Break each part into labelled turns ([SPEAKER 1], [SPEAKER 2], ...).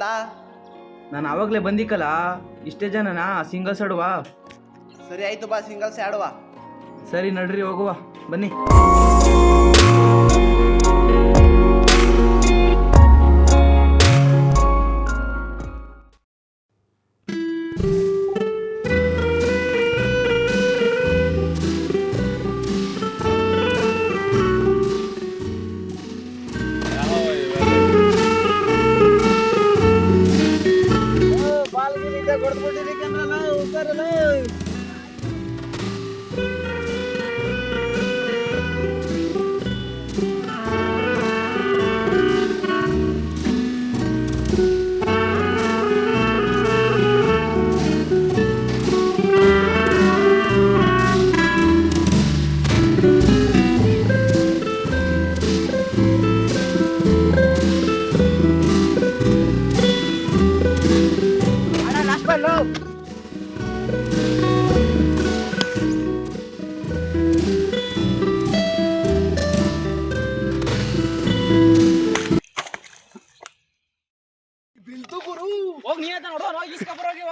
[SPEAKER 1] ಆಡ್ಲಾ
[SPEAKER 2] ನಾನು ಆವಾಗಲೇ ಬಂದಿಕ್ಕಲ್ಲ ಇಷ್ಟೇ ಜನನಾ ಸಿಂಗಲ್ಸ್ ಆಡುವ.
[SPEAKER 1] ಸರಿ ಆಯ್ತು ಬಾ ಸಿಂಗಲ್ಸ್ ಆಡುವ.
[SPEAKER 2] ಸರಿ ನಡ್ರಿ ಹೋಗುವ. ಬನ್ನಿ.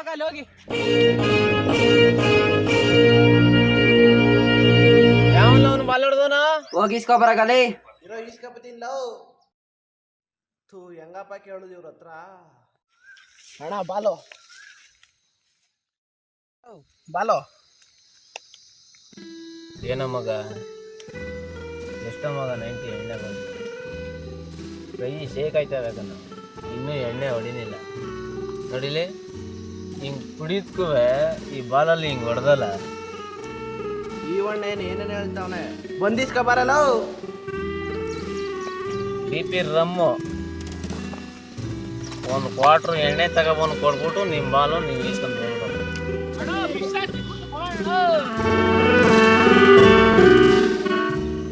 [SPEAKER 3] ಇವಾಗ ಅಲ್ಲಿ ಹೋಗಿ.
[SPEAKER 1] ಯಾವಲ್ಲ ಅವನು ಬಾಲ್ ಹೊಡ್ದವನ?
[SPEAKER 3] ಹೋಗಿ ಇಸ್ಕೊಬರಾಗಲ್ಲಿ
[SPEAKER 1] ಇರೋ ಇಸ್ಕಪತಿಲ್ಲ ಥೂ ಹೆಂಗಪ್ಪ ಕೇಳುದು ಇವ್ರ ಹತ್ರ? ಅಣ್ಣ ಬಾಲೋ. ಬಾಲೋ.
[SPEAKER 4] ಏನೋ ಮಗ? ಎಷ್ಟೋ ಮಗ ನೈಂಟಿ ಎಣ್ಣೆ ಬಂದು ಕೈ ಶೇಕ್ ಆಯ್ತಾ ಬೇಕನ್ನ ಇನ್ನೂ ಎಣ್ಣೆ ಹೊಡಿನಿಲ್ಲ ನೋಡಿಲಿ? ಹಿಂಗೆ ಕುಡಿದ್ಕೂ ಈ ಬಾಲಲ್ಲಿ ಹಿಂಗೆ ಹೊಡೆದಲ್ಲ.
[SPEAKER 1] ಈ ಅಣ್ಣ ಏನು ಏನೇನು ಹೇಳ್ತಾವನೆ? ಬಂದಿಸ್ಕೊ ಬರಲ್ಲ
[SPEAKER 4] ಬಿ ಪಿ ರಮ್ಮು. ಒಂದು ಕ್ವಾಟ್ರು ಎಣ್ಣೆ ತಗೊಬಂದು ಕೊಟ್ಬಿಟ್ಟು ನಿಮ್ಮ ಬಾಲು ನೀವು ಇಸ್ಕೊಂಡು ಹೋಗ್ಬೇಕು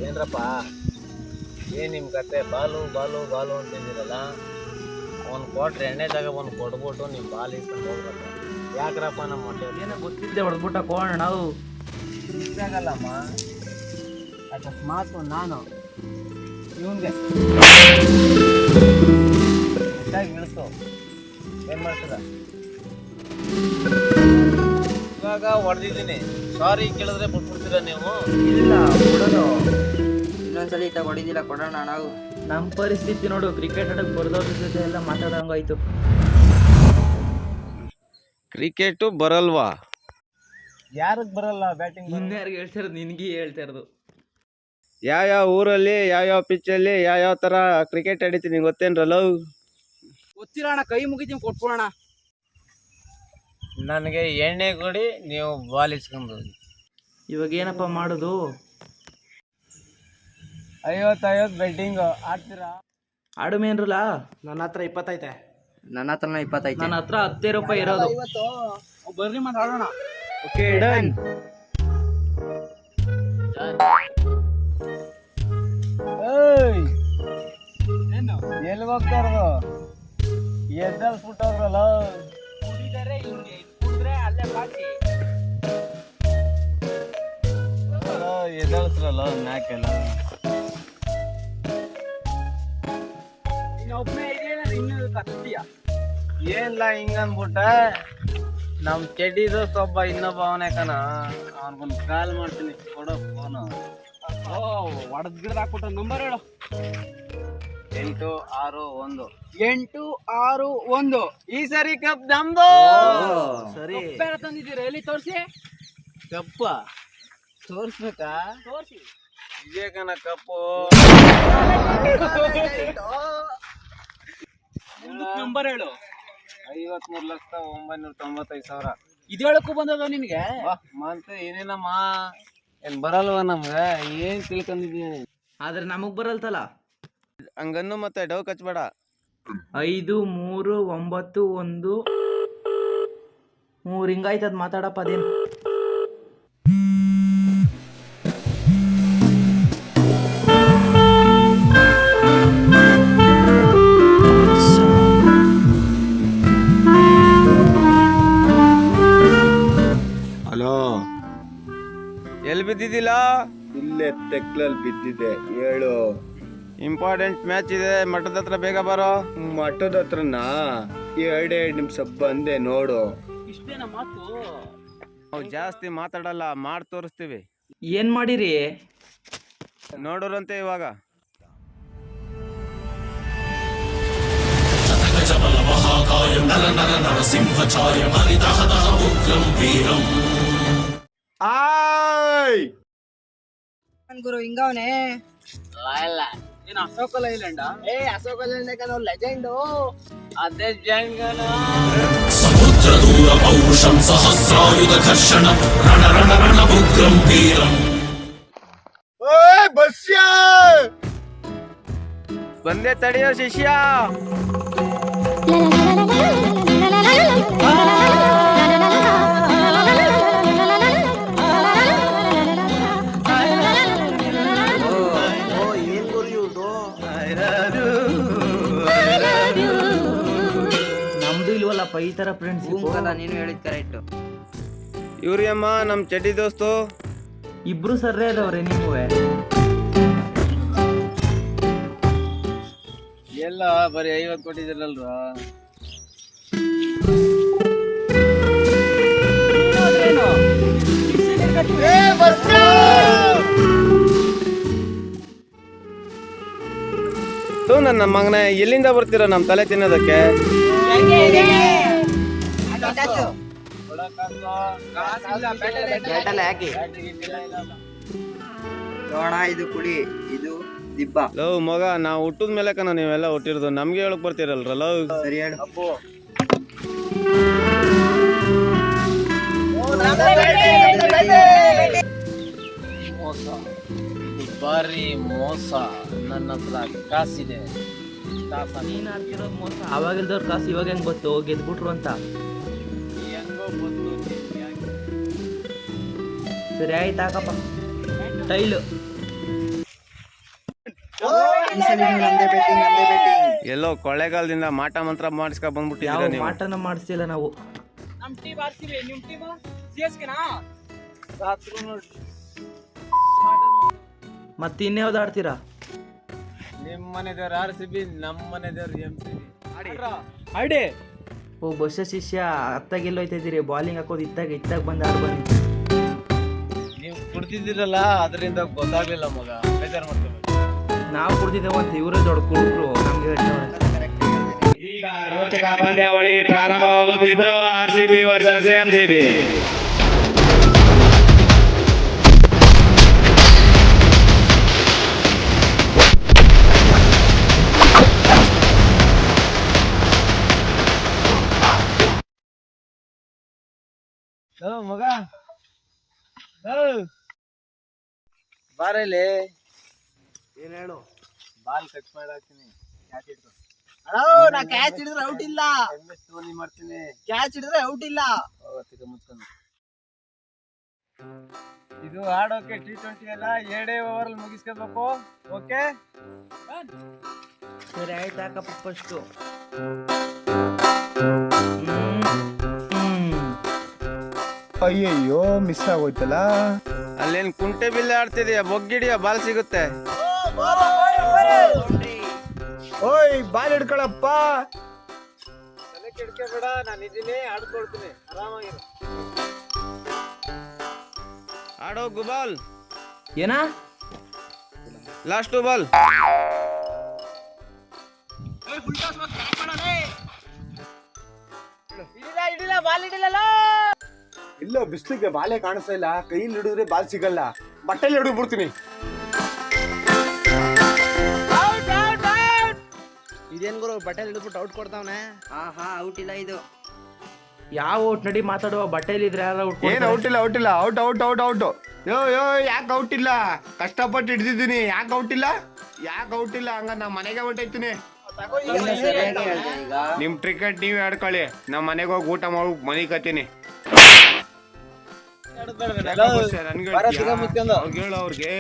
[SPEAKER 4] ಏನ್ರಪ್ಪ? ಏನ್ ನಿಮ್ಮ ಕತೆ? ಬಾಲು ಬಾಲು ಬಾಲು ಅಂತಿದ್ದೀರಲ್ಲ? ಒಂದು ಕೊಟ್ರೆ ಎಣ್ಣೆ ಒಂದು ಕೊಟ್ಬಿಟ್ಟು ನೀವು ಬಾಲ್ ಇಸ್ಕೊಂಡು ಹೋಗ್ಬೇಕು. ಯಾಕ್ರಪ್ಪ ನಮ್ಮ ಹೊಟ್ಟೆ
[SPEAKER 2] ಏನೋ ಗೊತ್ತಿದ್ದೆ ಹೊಡೆದ್ಬಿಟ್ಟ ಕೋಣ ನಾವು
[SPEAKER 4] ಆಗಲ್ಲಮ್ಮ. ಅಕಸ್ಮಾತ್ ನಾನು ಇವನ್ಗೆ ಇಳಿಸ್ತು ಏನು ಮಾಡ್ತದ ಇವಾಗ ಹೊಡೆದಿದ್ದೀನಿ. ಸಾರಿ ಕೇಳಿದ್ರೆ ಬಿಟ್ಬಿಡ್ತೀರಾ ನೀವು?
[SPEAKER 2] ಇಲ್ಲ ಕೊಡೋದು
[SPEAKER 3] ಇನ್ನೊಂದ್ಸಲಿ ಇತ್ತ ಹೊಡಿದಿಲ್ಲ ಕೊಡೋಣ ನಾವು
[SPEAKER 2] ನಮ್ಮ ಪರಿಸ್ಥಿತಿ ನೋಡು ಕ್ರಿಕೆಟ್ ಆಡಕ್ಕೆ ಬರ್ದವ್ರ ಜೊತೆ ಎಲ್ಲ ಮಾತಾಡೋಂಗಾಯ್ತು
[SPEAKER 4] ಕ್ರಿಕೆಟು ಬರಲ್ವಾ? ಯಾರಿಗೆ ಬರಲ್ಲ ಬ್ಯಾಟಿಂಗ್
[SPEAKER 2] ಇನ್ಯಾರಿಗೆ ಹೇಳ್ತಿರೋದು ನಿನಗೆ ಹೇಳ್ತಾ ಇರೋದು.
[SPEAKER 4] ಯಾವ್ಯಾವ ಊರಲ್ಲಿ ಯಾವ್ಯಾವ ಪಿಚ್ಚಲ್ಲಿ ಯಾವ್ಯಾವ ಥರ ಕ್ರಿಕೆಟ್ ಆಡಿತೀನಿ ಗೊತ್ತೇನ್ರಲ್ಲ
[SPEAKER 3] ಅಣ್ಣ ಕೈ ಮುಗಿತೀನಿ ಕೊಟ್ಬಿಡೋಣ.
[SPEAKER 4] ನನಗೆ ಎಣ್ಣೆ ಕೊಡಿ ನೀವು ಬಾಲ್ ಇಸ್ಕೊಂಡು
[SPEAKER 2] ಇವಾಗ ಏನಪ್ಪ ಮಾಡೋದು?
[SPEAKER 4] ಐವತ್ತು ಐವತ್ತು ಬೆಟ್ಟಿಂಗ್ ಆಡ್ತೀರಾ?
[SPEAKER 2] ಆಡು ಮೇನ್ರಲ್ಲ
[SPEAKER 1] ನನ್ನ ಹತ್ರ ಇಪ್ಪತ್ತೈತೆ.
[SPEAKER 3] ನನ್ನ ಹತ್ರನೂ ಇಪ್ಪತ್ತೈತೆ?
[SPEAKER 2] ನನ್ನ ಹತ್ರ ಹತ್ತೇ ರೂಪಾಯಿ ಇರೋದು.
[SPEAKER 3] ಬರ್ರಿ ಮಾತಾಡೋಣ
[SPEAKER 2] ಓಕೆ ಡನ್.
[SPEAKER 4] ಎಲ್ಲಿ ಹೋಗ್ತಾ ಇರೋದು? ಎದ್ದಲ್ಸ್ಬಿಟ್ಟವ್ರಲ್ಲ ಎದ್ದಲ್ಸ್ರಲ್ಲ ಮ್ಯಾಕೆಲ್ಲ? ಏನಿಲ್ಲ ಹಿಂಗ ಅಂದ್ಬಿಟ್ಟೆ ನಮ್ ಚೆಡ್ಡಿದು ಒಬ್ಬ ಇನ್ನೊಬ್ಬ ಅವನೇ ಕಣ ಅವನಿಗೊಂದು ಕಾಲ್ ಮಾಡ್ತೀನಿ ಕೊಡೋ ಫೋನು
[SPEAKER 3] ಒಡದ್ ಗಿಡದ ಹಾಕ್ಬಿಟ್ಟ ನಂಬರ್ ಹೇಳು
[SPEAKER 4] ಎಂಟು ಆರು ಒಂದು
[SPEAKER 3] ಎಂಟು ಆರು ಒಂದು
[SPEAKER 4] ಈ ಸರಿ ಕಪ್ ನಮ್ದು
[SPEAKER 1] ಸರಿ
[SPEAKER 3] ಬೇರೆ ತಂದಿದ್ದೀರಾ ಎಲ್ಲಿ ತೋರಿಸಿ
[SPEAKER 4] ಕಪ್ಪ ತೋರ್ಸ್ಬೇಕಾ
[SPEAKER 3] ತೋರಿಸಿ
[SPEAKER 4] ಇದೇ ಕಣ ಕಪ್ಪು
[SPEAKER 3] ನಂಬರ್ ಹೇಳು.
[SPEAKER 4] ಐವತ್ಮೂರು ಲಕ್ಷ ಒಂಬೈನೂರ ತೊಂಬತ್ತೈದು ಸಾವಿರ.
[SPEAKER 3] ಇದೇಳಕ್ಕೂ ಬಂದದ ನಿನಗೆ
[SPEAKER 4] ಮತ್ತೆ ಏನೇನಮ್ಮ? ಏನ್ ಬರಲ್ವ ನಮ್ಗೆ? ಏನ್ ತಿಳ್ಕೊಂಡಿದ್ದೀನಿ
[SPEAKER 2] ಆದ್ರೆ ನಮಗ್ ಬರಲ್ತಲ್ಲ.
[SPEAKER 4] ಹಂಗನ್ನು ಮತ್ತೆ ಡವ್ ಕಚ್ಬೇಡ.
[SPEAKER 2] ಐದು ಮೂರು ಒಂಬತ್ತು ಒಂದು. ಮೂರು ಹಿಂಗಾಯ್ತದ ಮಾತಾಡಪ್ಪ ಅದೇನು.
[SPEAKER 4] ಎಲ್ಲಿ ಬಿದ್ದಿದ್ದಿಲ್ಲ
[SPEAKER 5] ಇಲ್ಲೇ ತೆಕ್ಲಲ್ಲಿ ಬಿದ್ದಿದೆ ಹೇಳು.
[SPEAKER 4] ಇಂಪಾರ್ಟೆಂಟ್ ಮ್ಯಾಚ್ ಇದೆ. ಮಠದ ಹತ್ರ ಬೇಗ ಬರೋ.
[SPEAKER 5] ಮಠದ ಹತ್ರನಾ? ಎರಡೇ ನಿಮಿಷ ಬಂದೆ ನೋಡು.
[SPEAKER 3] ಇಷ್ಟೇನ ಮಾತು
[SPEAKER 4] ನಾವು ಜಾಸ್ತಿ ಮಾತಾಡಲ್ಲ ಮಾಡಿ ತೋರಿಸ್ತೀವಿ.
[SPEAKER 2] ಏನ್ ಮಾಡಿರಿ?
[SPEAKER 4] ನೋಡೋರಂತೆ ಇವಾಗ.
[SPEAKER 5] ಆಯ್
[SPEAKER 1] ಗುರು ಹಿಂಗವನೆ
[SPEAKER 3] ಏನ್ ಅಶೋಕ ಲೈಲ್ಯಾಂಡ
[SPEAKER 1] ಏ ಅಶೋಕ ನಾವು ಲೆಜೆಂಡು
[SPEAKER 3] ಅದೇ ಜಂಗನ
[SPEAKER 5] ಓಯ್ ಬಸ್ಯ
[SPEAKER 4] ಬಂದೆ ತಡೆಯೋ ಶಿಷ್ಯ
[SPEAKER 2] ಈ ತರ ಫ್ರೆಂಡ್ಸ್
[SPEAKER 1] ನೀನು ಹೇಳಿದ್ ಕರೆಕ್ಟ್
[SPEAKER 4] ಇವ್ರಿ ಅಮ್ಮ ನಮ್ಮ ಚಡ್ಡಿ ದೋಸ್ತು.
[SPEAKER 2] ಇಬ್ರು ಸರ್ರೇ ಅದವ್ರೆ ನೀವೇ
[SPEAKER 3] ಎಲ್ಲ ಬರೀ ಐವತ್ತು ಕೊಟ್ಟಿದ್ರಲ್ರ
[SPEAKER 4] ಥೂ, ನನ್ನ ಮಗನೇ ಎಲ್ಲಿಂದ ಬರ್ತೀರ ನಮ್ಮ ತಲೆ ತಿನ್ನೋದಕ್ಕೆ?
[SPEAKER 1] ನೋಡ ಇದು ಕುಡಿ ಇದು ದಿಬ್ಬ
[SPEAKER 4] ಲವ್ ಮಗ ನಾವು ಹುಟ್ಟದ ಮೇಲೆ ಕಣ ನೀವೆಲ್ಲ ಹುಟ್ಟಿರೋದು. ನಮ್ಗೆ ಹೇಳಕ್ ಬರ್ತೀರಲ್ರ ಲವ್?
[SPEAKER 1] ಸರಿ ಹೇಳು.
[SPEAKER 3] ಮೋಸ. ಬಾರಿ ಮೋಸ. ನನ್ನ ಹತ್ರ ಕಾಸಿದೆ ಕಾಸ
[SPEAKER 2] ನೀನ್ ಆಡ್ತಿರೋದ್ ಮೋಸ ಅವಾಗಿಲ್ದವ್ರ ಕಾಸು ಇವಾಗ ಹೆಂಗ್ ಗೊತ್ತು ಗೆದ್ಬಿಟ್ರು ಅಂತ.
[SPEAKER 3] ಹೆಂಗೋ ಬಂದು ಹೆಂಗ್-
[SPEAKER 2] ಸರಿ ಆಯ್ತು ಹಾಕಪ್ಪ. ಟೈಲು.
[SPEAKER 4] ಎಲ್ಲೋ ಕೊಳ್ಳೆಗಾಲದಿಂದ ಮಾಟ ಮಂತ್ರ ಮಾಡಿಸ್ಕೊ
[SPEAKER 2] ಯಾವ
[SPEAKER 4] ಬಂದ್ಬಿಟ್ಟಿದ್ದೀರಾ ನೀವು?
[SPEAKER 2] ಮಾಟನ ಮಾಡಿಸ್ತಿಲ್ಲ ನಾವು.
[SPEAKER 3] ನಮ್ ಟೀಮ್ ಆರ್ಸಿವಿ ನಿಮ್ ಟೀಮ್ ಸಿ ಎಸ್ ಕೆನಾ ರಾತ್ರಿ ನೋಡಿ
[SPEAKER 2] ಮತ್ತೆ ಇನ್ಯಾವ್ದು ಆಡ್ತೀರಾ?
[SPEAKER 3] ನಿಮ್ ಮನೆದೇವ್ರ ಆರ್ ಸಿ ಬಿ ನಮ್ ಮನೆದೇವ್ರ ಎಂ ಸಿ ಬಿ ಆಡಿ.
[SPEAKER 2] ಓ ಬಸ್ಸ ಶಿಷ್ಯ ಅತ್ತಾಗ ಎಲ್ಲೋಯ್ತಾ ಇದ್ದೀರಿ ಬಾಲಿಂಗ್ ಹಾಕೋದು ಇತ್ತಾಗ ಇತ್ತಾಗ ಬಂದು ಆಡ್ ಬನ್ನಿ.
[SPEAKER 3] ನೀವು ಕುಡ್ತಿದ್ದೀರಲ್ಲ ಅದರಿಂದ ಗೊತ್ತಾಗ್ಲಿಲ್ಲ ಮಗ. ಬೇಜಾರ್ ಮಾಡ್ತೀವಿ
[SPEAKER 2] ನಾವು ಕುಡ್ದಿದ್ದೇವೆ ಅಂತ ಇವರೇ ದೊಡ್ಡ ಕುಡುಕರು ನಮ್ಗೆ ಹೇಳ್ತಾರೆ
[SPEAKER 6] ಪಂದ್ಯಾವಳಿ ಪ್ರಾರಂಭವಾಗುತ್ತಿದ್ದು R C B versus M C B
[SPEAKER 3] ಮಗ. ಬಾರಲ್ಲಿ
[SPEAKER 1] ಏನ್ ಹೇಳು?
[SPEAKER 3] ಬಾಲ್ ಕಟ್ ಮಾಡಾಕ್ತೀನಿ. ಕ್ಯಾಚ್ ಇಟ್ಕೊ.
[SPEAKER 1] ನಾ ಕ್ಯಾಚ್ ಹಿಡಿದ್ರೆ ಔಟ್ ಇಲ್ಲ.
[SPEAKER 3] ಎಂ ಎಸ್ ಧೋನಿ ಮಾಡ್ತೀನಿ.
[SPEAKER 1] ಕ್ಯಾಚ್ ಹಿಡಿದ್ರೆ ಔಟ್ ಇಲ್ಲ.
[SPEAKER 3] ಮುಚ್ಕೊಂಡು. ಇದು ಆಡೋಕೆ ಟಿ ಟ್ವೆಂಟಿ ಎಲ್ಲ ಎರಡೇ ಓವರ್ ಅಲ್ಲಿ ಮುಗಿಸ್ಕೋಬೇಕು. ಓಕೆ
[SPEAKER 2] ಸರಿ ಆಯ್ತಾ ಹಾಕಪ್ಪ ಫಸ್ಟು
[SPEAKER 5] ಅಯ್ಯಯ್ಯೋ ಮಿಸ್ ಆಗೋಯ್ತಲ್ಲ?
[SPEAKER 4] ಅಲ್ಲೇನ್ ಕುಂಟೆ ಬಿಲ್ಲೆ ಆಡ್ತಿದ್ಯಾ? ಬೊಗ್ಗಿಡಿಯ ಬಾಲ್ ಸಿಗುತ್ತೆ.
[SPEAKER 5] ಓಯ್ ಬಾಲ್ ಹಿಡ್ಕೊಳಪ್ಪ.
[SPEAKER 3] ತಲೆ ಕೆಡ್ಕೋಬೇಡ ನಾನು ಇದೀನಿ ಆಡ್ಕೊಳ್ತೀನಿ ಆರಾಮಾಗಿರು
[SPEAKER 4] ಆಡೋ ಗುಬಾಲ್
[SPEAKER 2] ಏನಾ
[SPEAKER 4] ಲಾಸ್ಟ್ ಬಾಲ್
[SPEAKER 5] ಇಲ್ಲ ಬಿಸ್ಲಿಗೆ ಬಾಲೆ ಕಾಣಿಸ್ತಾ ಇಲ್ಲ ಕೈಯಲ್ಲಿ ಹಿಡಿದ್ರೆ ಬಾಲ್ ಸಿಗಲ್ಲ. ಬಟ್ಟೆಲಿ ಹಿಡಿದು ಬಿಡ್ತೀನಿ
[SPEAKER 1] ಇದೇನ್ ಗುರು ಬಟ್ಟೆಲಿ ಹಿಡಿದ್ಬಿಟ್ಟು ಔಟ್ ಕೊಡ್ತಾವನೆ? ಹಾ ಹಾ ಔಟ್ ಇಲ್ಲ ಇದು.
[SPEAKER 2] ಯಾವ ಔಟ್ ನಡಿ ಮಾತಾಡುವ ಬಟ್ಟೆಲಿದ್ರೆ ಯಾರು ಔಟ್
[SPEAKER 5] ಏನು ಔಟ್ ಇಲ್ಲ ಔಟ್ ಇಲ್ಲ ಔಟ್ ಔಟ್ ಔಟ್ ಔಟ್. ಯೋ ಯೋ ಯಾಕೆ ಔಟ್ ಇಲ್ಲ? ಕಷ್ಟಪಟ್ಟು ಹಿಡಿದಿದ್ದೀನಿ ಯಾಕೆ ಔಟ್ ಇಲ್ಲ? ಯಾಕೆ ಔಟ್ ಇಲ್ಲ? ಹಂಗ ನಾ ಮನೆಗೆ ಹೊಂಟೈತೀನಿ ನಿಮ್ ಟ್ರಿಕೆಟ್ ನೀವೇ ಆಡ್ಕೊಳ್ಳಿ. ನಾ ಮನೆಗೆ ಹೋಗಿ ಊಟ ಮಾಡಿ ಮನೆ ಕತ್ತೀನಿ ಹೇಳು ಅವ್ರಿಗೆ?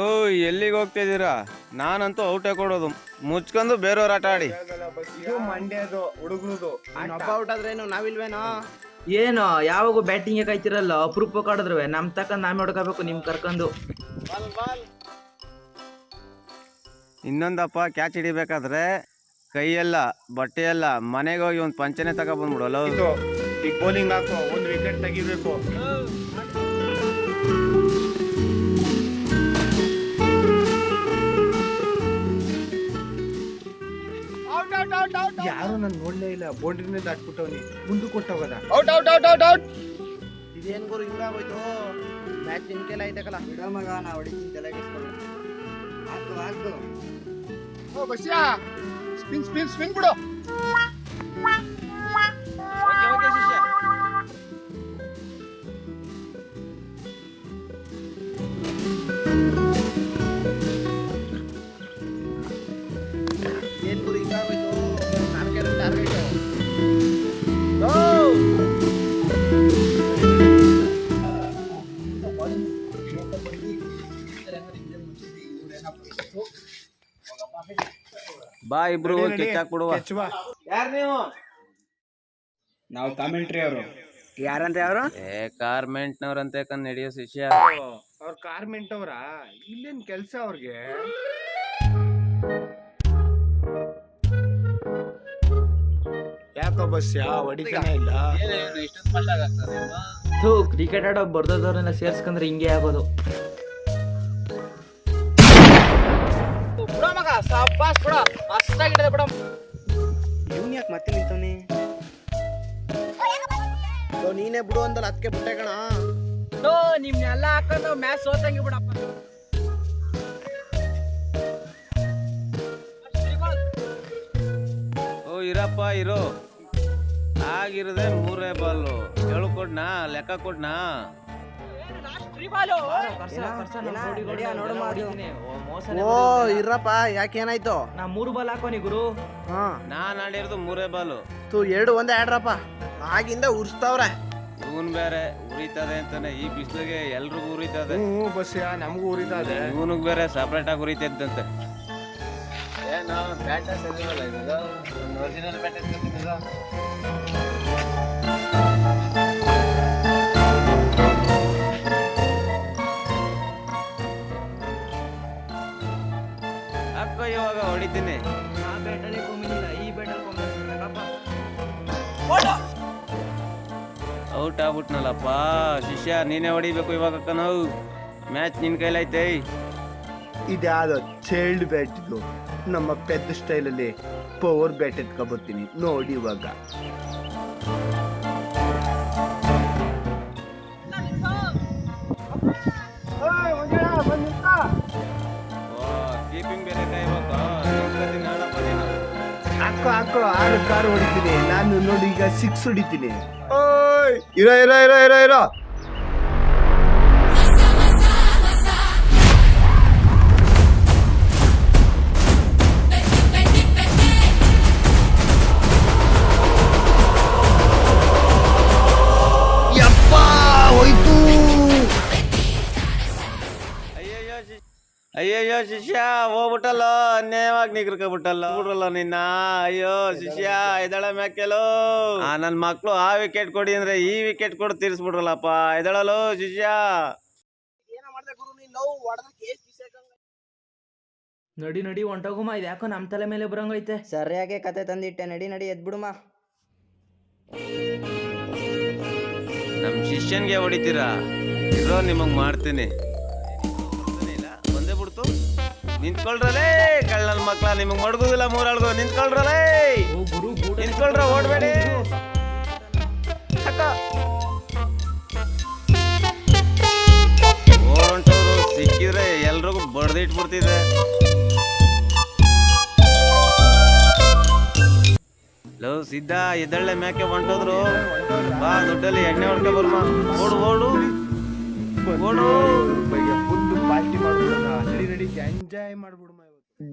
[SPEAKER 4] ಓ ಎಲ್ಲಿಗೆ ಹೋಗ್ತಿದ್ದೀರಾ ನಾನಂತೂ ಔಟೇ ಕೊಡೋದು. ಮುಚ್ಕೊಂಡು ಬೇರೆಯವ್ರ ಆಟ ಆಡಿ.
[SPEAKER 5] ಇದು ಮಂಡ್ಯದು ಹುಡುಗರದು.
[SPEAKER 1] ಒಬ್ಬ ಔಟ್ ಆದ್ರೇನು ನಾವಿಲ್ವೇನೋ?
[SPEAKER 2] ಏನು ಯಾವಾಗ ಬ್ಯಾಟಿಂಗ್ ಕಾಯ್ತಿರಲ್ಲ ಅಪ್ರೂಪ ಕಾಡಿದ್ರುವೆ. ನಮ್ ತಕ್ಕ ನಾವೇ ಹೊಡ್ಕೋಬೇಕು ನಿಮ್ ಕರ್ಕೊಂಡು.
[SPEAKER 4] ಇನ್ನೊಂದಪ್ಪ ಕ್ಯಾಚ್ ಹಿಡಿಬೇಕಾದ್ರೆ ಕೈಯೆಲ್ಲ ಬಟ್ಟೆ ಎಲ್ಲ ಮನೆಗೆ ಹೋಗಿ ಒಂದು ಪಂಚನೆ ತಗೊಬಂದ್ಬಿಡಲ್ಲ
[SPEAKER 5] ಇದು ಈಗ ಬೌಲಿಂಗ್ ಹಾಕು ಒಂದು ವಿಕೆಟ್ ತೆಗಿಬೇಕು. ಯಾರು ನಾನು ನೋಡ್ಲೇ ಇಲ್ಲ ಬೌಂಡ್ರಿನೇ ದಾಟ್ಬಿಟ್ಟವನಿ. ಮುಂದೆ ಕೊಟ್ಟೋಗದ? Out out out out out
[SPEAKER 1] ಇದೇನ್ ಗುರು ಹಿಂಗಾಗೋಯ್ತು ಮ್ಯಾಚ್ ನಿನ್ ಕೆಲ ಐತಕಲ್ಲ? ಬಿಡ ಮಗ ನಾ ಹೊಡಿತೀನಿ ತಲೆಗೆ ಹಾಕು ಹಾಕು.
[SPEAKER 5] ಓ ಬಸ್ಯಾ. ಸ್ಪಿನ್ ಸ್ಪಿನ್ ಸ್ಪಿನ್ ಬಿಡು.
[SPEAKER 4] ಬಾ ಇಬ್ರು ಹೋಗಿ ಕಿಕ್ ಹಾಕ್ಬಿಡುವ
[SPEAKER 5] ಕೆಚ್ ಬಾ.
[SPEAKER 3] ಯಾರು ನೀವು?
[SPEAKER 1] ನಾವು ಕಾಮೆಂಟ್ರಿ ಅವರು. ಯಾರಂತೆ ಅವರು?
[SPEAKER 4] ಏ ಕಾರ್ಮೆಂಟ್ನವ್ರಂತೆ ನಡೆಯೋ ಶಿಷ್ಯ.
[SPEAKER 5] ಅವ್ರ ಕಾರ್ಮೆಂಟ್ ಅವರ ಇಲ್ಲೇನ್ ಕೆಲ್ಸ ಅವ್ರಿಗೆ? ಯಾಕೋ ಬಸ್ಯಾ ಹೊಡಿತಾನೆ ಇಲ್ಲ?
[SPEAKER 2] ಥೂ ಕ್ರಿಕೆಟ್ ಆಡೋ ಬರ್ದವ್ರನ್ನೆಲ್ಲ ಸೇರ್ಸ್ಕೊಂಡ್ರೆ ಹಿಂಗೆ ಆಗೋದು
[SPEAKER 1] ಸಾಪಾಸ್ ಬಿಡ. ಮಸ್ತಾಗಿಡದೆ ಬಿಡ. ಇವ್ನು ಯಾಕೆ ಮತ್ತೆ ನಿಂತವನಿ? ನೀನೇ ಬಿಡು ಅಂದಲ್ಲ ಅದಕ್ಕೆ ಬಿಟ್ಟೆ ಕಣ.
[SPEAKER 2] ನಿಮ್ನೆಲ್ಲ ಹಾಕೊಂಡು ಮ್ಯಾಚ್ ಸೋತಂಗಿ ಬಿಡಪ್ಪ.
[SPEAKER 4] ಓ ಇರಪ್ಪ ಇರೋ. ಆಗಿರದೆ ಮೂರೇ ಬಾಲು ಹೇಳ್ಕೊಡ್ನಾ ಲೆಕ್ಕ ಕೊಡ್ನಾ?
[SPEAKER 1] ಓ ಇರಪ್ಪ ಯಾಕೆ ಏನಾಯ್ತು?
[SPEAKER 2] ನಾ ಮೂರು ಬಾಲ್ ಹಾಕೋನಿ ಗುರು.
[SPEAKER 1] ಹಾ.
[SPEAKER 4] ನಾನ್ ಆಡಿರೋದು ಮೂರೇ ಬಾಲು.
[SPEAKER 1] ತು ಎರಡು ಒಂದೇ ಆಡ್ರಪ್ಪ. ಆಗಿಂದ ಉರ್ಸ್ತಾವ್ರೆ.
[SPEAKER 4] ಇವನ್ ಬೇರೆ ಉರಿತದೆ ಅಂತಾನೆ. ಈ ಬಿಸಿಲಿಗೆ ಎಲ್ರಿಗೂ ಉರಿತದೆ.
[SPEAKER 5] ಹ್ಞೂ ಬಸ್ಯಾ ನಮಗೂ ಉರಿತಾ ಇದೆ
[SPEAKER 4] ಇವನಿಗೆ ಬೇರೆ ಸಪ್ರೇಟ್ ಆಗಿ ಉರಿತದಂತೆ
[SPEAKER 3] ಏನು ಬ್ಯಾಟಸ್ ಇದು ಒರಿಜಿನಲ್ ಬ್ಯಾಟಸ್
[SPEAKER 2] ಬ್ಯಾಟಲ್ಲಿ
[SPEAKER 4] ಔಟ್ ಆಗ್ಬಿಟ್ನಲ್ಲಪ್ಪ. ಶಿಷ್ಯ, ನೀನೇ ಹೊಡಿಬೇಕು ಇವಾಗ ಅಕ್ಕ ನಾವು ಮ್ಯಾಚ್ ನಿನ್ ಕೈಲೈತೆ
[SPEAKER 5] ಇದ್ಯಾವುದೋ ಚೈಲ್ಡ್ ಬ್ಯಾಟ್ ಇದು. ನಮ್ಮ ಪೆದ್ದ ಸ್ಟೈಲಲ್ಲಿ ಪವರ್ ಬ್ಯಾಟ್ ಎತ್ಕೊಬರ್ತೀನಿ ನೋಡಿ ಇವಾಗ. ಹಾಕೋ ಅಕ್ಕ, ಆರು ಕಾರು ಹೊಡಿತೀನಿ. ನಾನು ನೋಡಿ ಈಗ ಸಿಕ್ಸ್ ಹೊಡಿತೀನಿ. ಓಯ್, ಇರ ಇರ ಇರ ಇರ, ಇರೋ.
[SPEAKER 4] ಅಯ್ಯಯ್ಯೋ ಶಿಷ್ಯ ಹೋಗ್ಬಿಟ್ಟಲ್ಲ ಅನ್ಯಾಯವಾಗಿ ನಿಗ್ರಕಬಿಟ್ಟಲ್ಲ. ಬಿಡ್ರಲ್ಲ ನಿನ್ನ? ಅಯ್ಯೋ ಶಿಷ್ಯ ಎದಳ ಮ್ಯಾಕೆಲೋ? ಆ ನನ್ನ ಮಕ್ಳು ಆ ವಿಕೆಟ್ ಕೊಡಿ ಅಂದ್ರೆ ಈ ವಿಕೆಟ್ ಕೊಡ್ ತೀರಿಸ್ಬಿಡ್ರಲ್ಲಪ್ಪ ಎದಳಲು ಶಿಷ್ಯ?
[SPEAKER 1] ಏನ ಮಾಡ್ದೆ ಗುರು ನೀನ್ ಲವ್ ಹೊಡೆದ್ರೆ ಕೇಸ್
[SPEAKER 2] ನಡಿ ನಡಿ ಹೊಂಟೋಗುಮ ಇದು ಯಾಕೋ ನಮ್ಮ ತಲೆ ಮೇಲೆ ಬರಂಗೈತೆ.
[SPEAKER 1] ಸರಿಯಾಗಿ ಕತೆ ತಂದಿಟ್ಟೆ. ನಡಿ ನಡಿ ಎದ್ಬಿಡುಮ.
[SPEAKER 4] ನಮ್ ಶಿಷ್ಯನ್ಗೆ ಹೊಡಿತೀರಾ? ಇರೋ ನಿಮಗ್ ಮಾಡ್ತೀನಿ. ನಿಂತ್ಕೊಳ್ರಲೇ, ಕಳ್ಳನ ಮಕ್ಳ, ನಿಮ್ಗೆ ಮಡಗುದಿಲ್ಲ ಮೂರಾಳ್ಗು, ನಿಂತ್ಕೊಳ್ರಲೇ. ನಿಂತ್ಕೊಳ್ರ, ಓಡ್ಬೇಡಿ. ಓಡೊಂಟವ್ರು ಸಿಕ್ಕಿದ್ರೆ ಎಲ್ರಿಗೂ ಬಡ್ದಿಟ್ಬಿಡ್ತಿದೆ. ಲವ್ ಸಿದ್ಧ, ಎದ್ದಳ್ಳೆ ಮ್ಯಾಕೆ ಹೊಂಟೋದ್ರು. ಬಾ, ದುಡ್ಡಲ್ಲಿ ಎಣ್ಣೆ ಹೊಡ್ಕೊ ಬರ್ಮ. ಓಡು ಓಡು. ಓಡು.
[SPEAKER 5] ಪಾರ್ಟಿ ಮಾಡ್ಬಿಡೋಣ ನಡಿ ನಡಿ ಎಂಜಾಯ್ ಮಾಡ್ಬಿಡು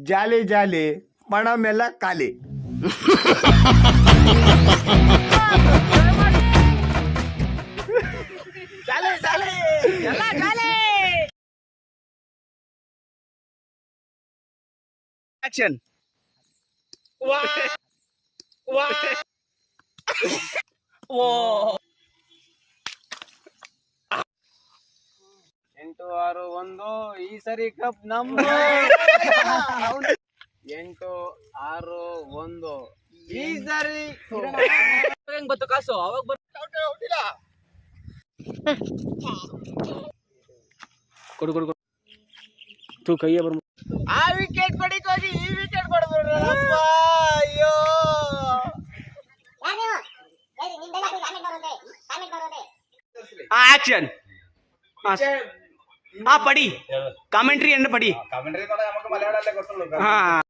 [SPEAKER 5] ಜಾಲಿ ಜಾಲಿ ಪಣ ಮೇಲೆ ಖಾಲಿ.
[SPEAKER 1] ಆಕ್ಷನ್
[SPEAKER 3] ಎಂಟು ಆರು ಒಂದು ಈ ಸರಿ ಕಪ್ ನಮ್ದು
[SPEAKER 7] ಎಂಟು ಆರು ಒಂದು ಈ ಸರಿ
[SPEAKER 3] ಹೆಂಗ್ ಬಂತು ಕಾಸು? ಅವಾಗ ಬಂತು
[SPEAKER 7] ಕೊಡು ಕೊಡು ಕೊಡು. ತೂ ಕೈಯೇ ಬರ್ಮ
[SPEAKER 4] ಆ ವಿಕೆಟ್ ಕೊಡಿಕ್ ಹೋಗಿ ಈ ವಿಕೆಟ್ ಕೊಡ್ಬಿಡ್ರಪ್ಪ ಅಯ್ಯೋ.
[SPEAKER 8] ಆಕ್ಷನ್ ആ പടി. കമന്ററി ഉണ്ട് പടി.
[SPEAKER 9] കമന്ററി നമുക്ക് മലയാളം
[SPEAKER 8] ആ.